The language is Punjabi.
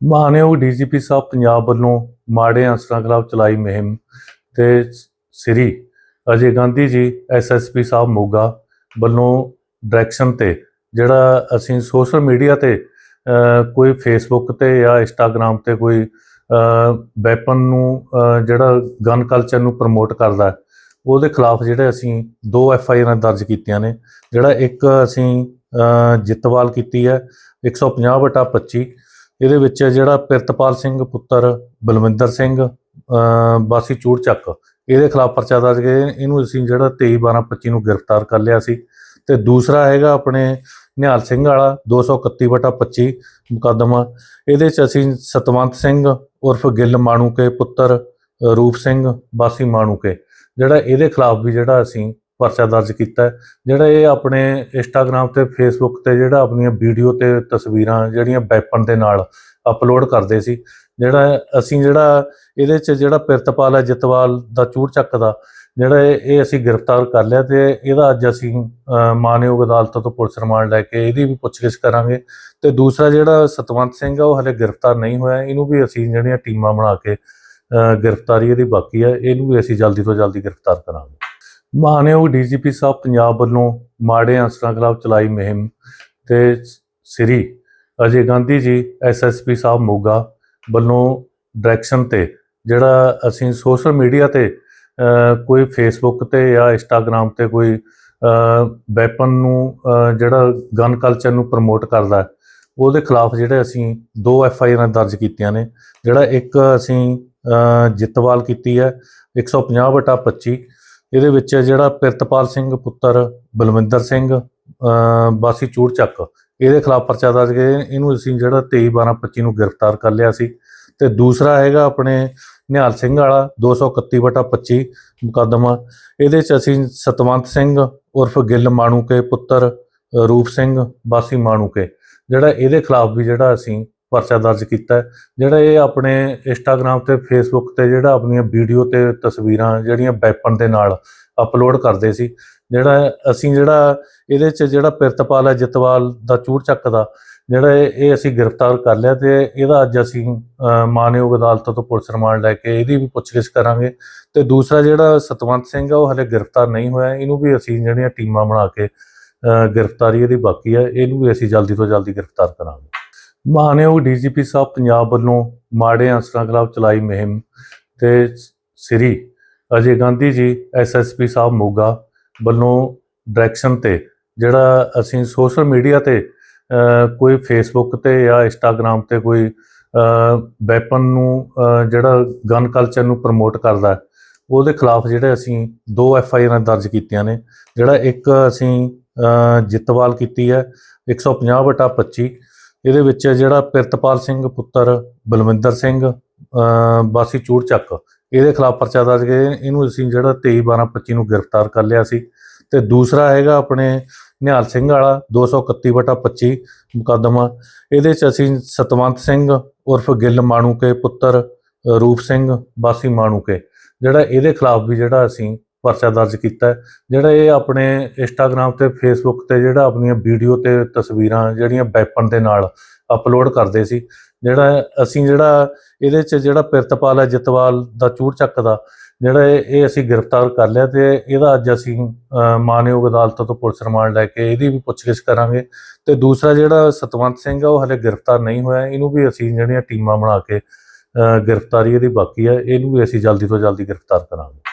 ਮਾਨਯੋਗ ਡੀਜੀਪੀ ਸਾਹਿਬ ਪੰਜਾਬ ਵੱਲੋਂ ਮਾੜੇ ਅਨਸਰਾਂ ਖਿਲਾਫ ਚਲਾਈ ਮੁਹਿੰਮ ਤੇ ਸ੍ਰੀ ਅਜੇ ਗਾਂਧੀ ਜੀ ਐਸਐਸਪੀ ਸਾਹਿਬ ਮੋਗਾ ਵੱਲੋਂ ਡਾਇਰੈਕਸ਼ਨ ਤੇ ਜਿਹੜਾ ਅਸੀਂ ਸੋਸ਼ਲ ਮੀਡੀਆ ਤੇ ਕੋਈ ਫੇਸਬੁੱਕ ਤੇ ਜਾਂ ਇੰਸਟਾਗ੍ਰam ਤੇ ਕੋਈ ਵੈਪਨ ਨੂੰ ਜਿਹੜਾ ਗਨ ਕਲਚਰ ਨੂੰ ਪ੍ਰਮੋਟ ਕਰਦਾ ਉਹਦੇ ਖਿਲਾਫ ਜਿਹੜੇ ਅਸੀਂ ਦੋ ਐਫ ਆਈ ਆਰ ਦਰਜ ਕੀਤੀਆਂ ਨੇ, ਜਿਹੜਾ ਇੱਕ ਅਸੀਂ ਜਿੱਤਵਾਲ ਕੀਤੀ ਹੈ 150 ਬਟਾ 25 ਇਹਦੇ ਵਿੱਚ ਜਿਹੜਾ ਪਿਰਤਪਾਲ ਸਿੰਘ ਪੁੱਤਰ ਬਲਵਿੰਦਰ ਸਿੰਘ, ਅਹ, ਵਾਸੀ ਚੂੜ ਚੱਕ ਇਹਦੇ ਖਿਲਾਫ ਪਰਚਾ ਦਰਜ ਕੇ ਇਹਨੂੰ ਅਸੀਂ ਜਿਹੜਾ 23 12 25 ਨੂੰ ਗ੍ਰਿਫਤਾਰ ਕਰ ਲਿਆ ਸੀ। ਤੇ ਦੂਸਰਾ ਹੈਗਾ ਆਪਣੇ ਨਿਹਾਲ ਸਿੰਘ ਵਾਲਾ 231 ਬਟਾ 25 ਮੁਕੱਦਮਾ। ਇਹਦੇ ਚ ਅਸੀਂ ਸਤਵੰਤ ਸਿੰਘ, ਉਰਫ ਗਿੱਲ ਮਾਣੂਕੇ ਪੁੱਤਰ ਰੂਪ ਸਿੰਘ, ਵਾਸੀ ਮਾਣੂਕੇ। ਜਿਹੜਾ ਇਹਦੇ ਖਿਲਾਫ ਵੀ ਜਿਹੜਾ ਅਸੀਂ ਪਰਚਾ ਦਰਜ ਕੀਤਾ ਹੈ। ਜਿਹੜਾ ਇਹ ਆਪਣੇ ਇੰਸਟਾਗ੍ਰam ਤੇ ਫੇਸਬੁੱਕ ਤੇ ਜਿਹੜਾ ਆਪਣੀਆਂ ਵੀਡੀਓ ਤੇ ਤਸਵੀਰਾਂ, ਜਿਹੜੀਆਂ ਵੈਪਨ ਦੇ ਨਾਲ ਅਪਲੋਡ ਕਰਦੇ ਸੀ। ਜਿਹੜਾ ਅਸੀਂ ਜਿਹੜਾ ਇਹਦੇ ਚ ਜਿਹੜਾ ਪਿਰਤਪਾਲ ਹੈ, ਜਤਵਾਲ ਦਾ ਚੂੜ ਚੱਕ ਦਾ, ਜਿਹੜਾ ਇਹ ਅਸੀਂ ਗ੍ਰਿਫਤਾਰ ਕਰ ਲਿਆ ਤੇ ਇਹਦਾ ਅੱਜ ਅਸੀਂ ਮਾਨਯੋਗ ਅਦਾਲਤ ਤੋਂ ਪੁਲਿਸ ਰਿਮਾਂਡ ਲੈ ਕੇ ਇਹਦੀ ਵੀ ਪੁੱਛਗਿੱਛ ਕਰਾਂਗੇ। ਤੇ ਦੂਸਰਾ ਜਿਹੜਾ ਸਤਵੰਤ ਸਿੰਘ ਆ, ਉਹ ਹਲੇ ਗ੍ਰਿਫਤਾਰ ਨਹੀਂ ਹੋਇਆ। ਇਹਨੂੰ ਵੀ ਅਸੀਂ ਜਿਹੜੀਆਂ ਟੀਮਾਂ ਬਣਾ ਕੇ ਗ੍ਰਿਫਤਾਰੀ ਇਹਦੀ ਬਾਕੀ ਹੈ। ਇਹਨੂੰ ਵੀ ਅਸੀਂ ਜਲਦੀ ਤੋਂ ਜਲਦੀ ਗ੍ਰਿਫਤਾਰ ਕਰਾਂਗੇ। ਮਾਨਯੋਗ ਡੀਜੀਪੀ ਸਾਹਿਬ ਪੰਜਾਬ ਵੱਲੋਂ ਮਾੜੇ ਅਨਸਰਾਂ ਖਿਲਾਫ ਚਲਾਈ ਮੁਹਿੰਮ ਤੇ ਸ੍ਰੀ ਅਜੇ ਗਾਂਧੀ ਜੀ ਐਸਐਸਪੀ ਸਾਹਿਬ ਮੋਗਾ ਵੱਲੋਂ ਡਾਇਰੈਕਸ਼ਨ ਤੇ ਜਿਹੜਾ ਅਸੀਂ ਸੋਸ਼ਲ ਮੀਡੀਆ ਤੇ ਕੋਈ ਫੇਸਬੁੱਕ ਤੇ ਜਾਂ ਇੰਸਟਾਗ੍ਰam ਤੇ ਕੋਈ ਵੈਪਨ ਨੂੰ ਜਿਹੜਾ ਗਨ ਕਲਚਰ ਨੂੰ ਪ੍ਰਮੋਟ ਕਰਦਾ ਉਹਦੇ ਖਿਲਾਫ ਜਿਹੜੇ ਅਸੀਂ ਦੋ ਐਫ ਆਈ ਆਰ ਦਰਜ ਕੀਤੀਆਂ ਨੇ, ਜਿਹੜਾ ਇੱਕ ਅਸੀਂ ਜਿੱਤਵਾਲ ਕੀਤੀ ਹੈ 150 ਬਟਾ 25 ਇਹਦੇ ਵਿੱਚ ਜਿਹੜਾ ਪਿਰਤਪਾਲ ਸਿੰਘ ਪੁੱਤਰ ਬਲਵਿੰਦਰ ਸਿੰਘ ਅ, ਵਾਸੀ ਚੂੜ ਚੱਕ ਇਹਦੇ ਖਿਲਾਫ ਪਰਚਾ ਦਰਜ ਕੇ ਇਹਨੂੰ ਅਸੀਂ ਜਿਹੜਾ 23 12 25 ਨੂੰ ਗ੍ਰਿਫਤਾਰ ਕਰ ਲਿਆ ਸੀ। ਤੇ ਦੂਸਰਾ ਹੈਗਾ ਆਪਣੇ ਨਿਹਾਲ ਸਿੰਘ ਵਾਲਾ 231 ਬਟਾ 25 ਮੁਕੱਦਮਾ। ਇਹਦੇ ਚ ਅਸੀਂ ਸਤਵੰਤ ਸਿੰਘ ਉਰਫ ਗਿੱਲ ਮਾਣੂਕੇ ਪੁੱਤਰ ਰੂਪ ਸਿੰਘ ਵਾਸੀ ਮਾਣੂਕੇ। ਜਿਹੜਾ ਇਹਦੇ ਖਿਲਾਫ ਵੀ ਜਿਹੜਾ ਅਸੀਂ ਪਰਚਾ ਦਰਜ ਕੀਤਾ ਜਿਹੜਾ ਇਹ ਆਪਣੇ ਇੰਸਟਾਗ੍ਰam ਤੇ ਫੇਸਬੁੱਕ ਤੇ ਜਿਹੜਾ ਆਪਣੀਆਂ ਵੀਡੀਓ ਤੇ ਤਸਵੀਰਾਂ, ਜਿਹੜੀਆਂ ਵੈਪਨ ਦੇ ਨਾਲ ਅਪਲੋਡ ਕਰਦੇ ਸੀ, ਜਿਹੜਾ ਅਸੀਂ ਜਿਹੜਾ ਇਹਦੇ ਚ ਜਿਹੜਾ ਪਿਰਤਪਾਲ ਹੈ, ਜਤਵਾਲ ਦਾ ਚੂੜ ਚੱਕ ਦਾ ਜਿਹੜਾ ਇਹ ਅਸੀਂ ਗ੍ਰਿਫਤਾਰ ਕਰ ਲਿਆ ਤੇ ਇਹਦਾ ਅੱਜ ਅਸੀਂ ਮਾਨਯੋਗ ਅਦਾਲਤ ਤੋਂ ਪੁਲਿਸ ਰਿਮਾਂਡ ਲੈ ਕੇ ਇਹਦੀ ਵੀ ਪੁੱਛਗਿੱਛ ਕਰਾਂਗੇ। ਤੇ ਦੂਸਰਾ ਜਿਹੜਾ ਸਤਵੰਤ ਸਿੰਘ ਆ, ਉਹ ਹਲੇ ਗ੍ਰਿਫਤਾਰ ਨਹੀਂ ਹੋਇਆ। ਇਹਨੂੰ ਵੀ ਅਸੀਂ ਜਿਹੜੀਆਂ ਟੀਮਾਂ ਬਣਾ ਕੇ ਗ੍ਰਿਫਤਾਰੀ ਇਹਦੀ ਬਾਕੀ ਹੈ। ਇਹਨੂੰ ਵੀ ਅਸੀਂ ਜਲਦੀ ਤੋਂ ਜਲਦੀ ਗ੍ਰਿਫਤਾਰ ਕਰਾਂਗੇ। ਮਾਨਯੋਗ ਡੀਜੀਪੀ ਸਾਹਿਬ ਪੰਜਾਬ ਵੱਲੋਂ ਮਾੜੇ ਅਨਸਰਾਂ ਖਿਲਾਫ ਚਲਾਈ ਮੁਹਿੰਮ ਤੇ ਸ੍ਰੀ ਅਜੇ ਗਾਂਧੀ ਜੀ ਐਸਐਸਪੀ ਸਾਹਿਬ ਮੋਗਾ ਵੱਲੋਂ ਡਾਇਰੈਕਸ਼ਨ ਤੇ ਜਿਹੜਾ ਅਸੀਂ ਸੋਸ਼ਲ ਮੀਡੀਆ ਤੇ ਕੋਈ ਫੇਸਬੁੱਕ ਤੇ ਜਾਂ ਇੰਸਟਾਗ੍ਰam ਤੇ ਕੋਈ ਵੈਪਨ ਨੂੰ ਜਿਹੜਾ ਗਨ ਕਲਚਰ ਨੂੰ ਪ੍ਰਮੋਟ ਕਰਦਾ ਉਹਦੇ ਖਿਲਾਫ ਜਿਹੜੇ ਅਸੀਂ ਦੋ ਐਫ ਆਈ ਆਰ ਦਰਜ ਕੀਤੀਆਂ ਨੇ, ਜਿਹੜਾ ਇੱਕ ਅਸੀਂ ਜਿੱਤਵਾਲ ਕੀਤੀ ਹੈ 150 ਬਟਾ 25 ਇਹਦੇ ਵਿੱਚ ਜਿਹੜਾ ਪਿਰਤਪਾਲ ਸਿੰਘ ਪੁੱਤਰ ਬਲਵਿੰਦਰ ਸਿੰਘ ਅ, ਵਾਸੀ ਚੂੜ ਚੱਕ ਇਹਦੇ ਖਿਲਾਫ ਪਰਚਾ ਦਰਜ ਕੇ ਇਹਨੂੰ ਅਸੀਂ ਜਿਹੜਾ 23 12 25 ਨੂੰ ਗ੍ਰਿਫਤਾਰ ਕਰ ਲਿਆ ਸੀ। ਤੇ ਦੂਸਰਾ ਹੈਗਾ ਆਪਣੇ ਨਿਹਾਲ ਸਿੰਘ ਵਾਲਾ 231 ਬਟਾ 25 ਮੁਕੱਦਮਾ। ਇਹਦੇ ਚ ਅਸੀਂ ਸਤਵੰਤ ਸਿੰਘ ਉਰਫ ਗਿੱਲ ਮਾਣੂਕੇ ਪੁੱਤਰ ਰੂਪ ਸਿੰਘ ਵਾਸੀ ਮਾਣੂਕੇ। ਜਿਹੜਾ ਇਹਦੇ ਖਿਲਾਫ ਵੀ ਜਿਹੜਾ ਅਸੀਂ ਪਰਚਾ ਦਰਜ ਕੀਤਾ ਜਿਹੜਾ ਇਹ ਆਪਣੇ ਇੰਸਟਾਗ੍ਰam ਤੇ ਫੇਸਬੁੱਕ ਤੇ ਜਿਹੜਾ ਆਪਣੀਆਂ ਵੀਡੀਓ ਤੇ ਤਸਵੀਰਾਂ, ਜਿਹੜੀਆਂ ਵੈਪਨ ਦੇ ਨਾਲ ਅਪਲੋਡ ਕਰਦੇ ਸੀ, ਜਿਹੜਾ ਅਸੀਂ ਜਿਹੜਾ ਇਹਦੇ ਚ ਜਿਹੜਾ ਪਿਰਤਪਾਲ ਹੈ, ਜਤਵਾਲ ਦਾ ਚੂੜ ਚੱਕ ਦਾ ਜਿਹੜਾ ਇਹ ਅਸੀਂ ਗ੍ਰਿਫਤਾਰ ਕਰ ਲਿਆ ਤੇ ਇਹਦਾ ਅੱਜ ਅਸੀਂ ਮਾਨਯੋਗ ਅਦਾਲਤ ਤੋਂ ਪੁਲਿਸ ਰਿਮਾਂਡ ਲੈ ਕੇ ਇਹਦੀ ਵੀ ਪੁੱਛਗਿੱਛ ਕਰਾਂਗੇ। ਤੇ ਦੂਸਰਾ ਜਿਹੜਾ ਸਤਵੰਤ ਸਿੰਘ ਆ, ਉਹ ਹਲੇ ਗ੍ਰਿਫਤਾਰ ਨਹੀਂ ਹੋਇਆ। ਇਹਨੂੰ ਵੀ ਅਸੀਂ ਜਿਹੜੀਆਂ ਟੀਮਾਂ ਬਣਾ ਕੇ ਗ੍ਰਿਫਤਾਰੀ ਇਹਦੀ ਬਾਕੀ ਹੈ। ਇਹਨੂੰ ਵੀ ਅਸੀਂ ਜਲਦੀ ਤੋਂ ਜਲਦੀ ਗ੍ਰਿਫਤਾਰ ਕਰਾਂਗੇ।